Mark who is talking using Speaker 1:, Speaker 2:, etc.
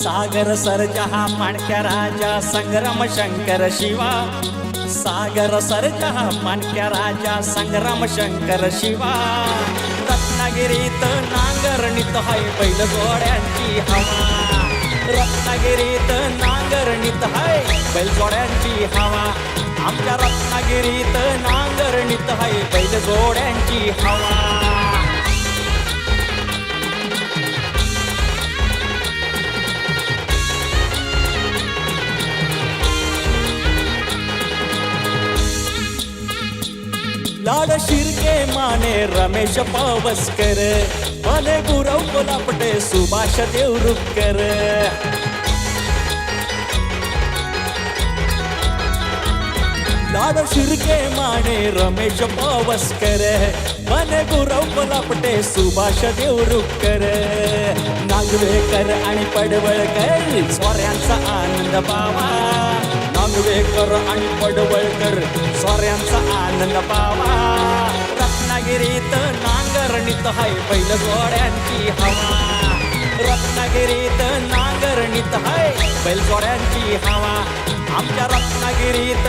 Speaker 1: सागर सरजा हा माणक्या राजा संग्राम शंकर शिवा. सागर सरजा हा माणक्या राजा संग्राम शंकर शिवा. रत्नागिरीत नांगरणीत हाय बैल जोड्यांची हवा. रत्नागिरीत नांगरणीत हाय बैल जोड्यांची हवा. आमच्या रत्नागिरीत नांगरणीत हाय बैल जोड्यांची हवा. लाड शिर्के माने रमेश पावसकर भले गुरव कोलापटे सुभाष देवरुखकर. लाड शिर्के माने रमेश पावसकर मने गुरव कोलापटे सुभाष देवरुखकर. नागवेकर आणि पडवळकर स्वऱ्यांचा आनंद पावा. नागवेकर आणि पडवळ वाऱ्यांचा आनंद पावा. रत्नागिरीत नांगरणीत हाय बैल जोड्यांची हवा. रत्नागिरीत नांगरणीत हाय बैल जोड्यांची हवा. आमच्या रत्नागिरीत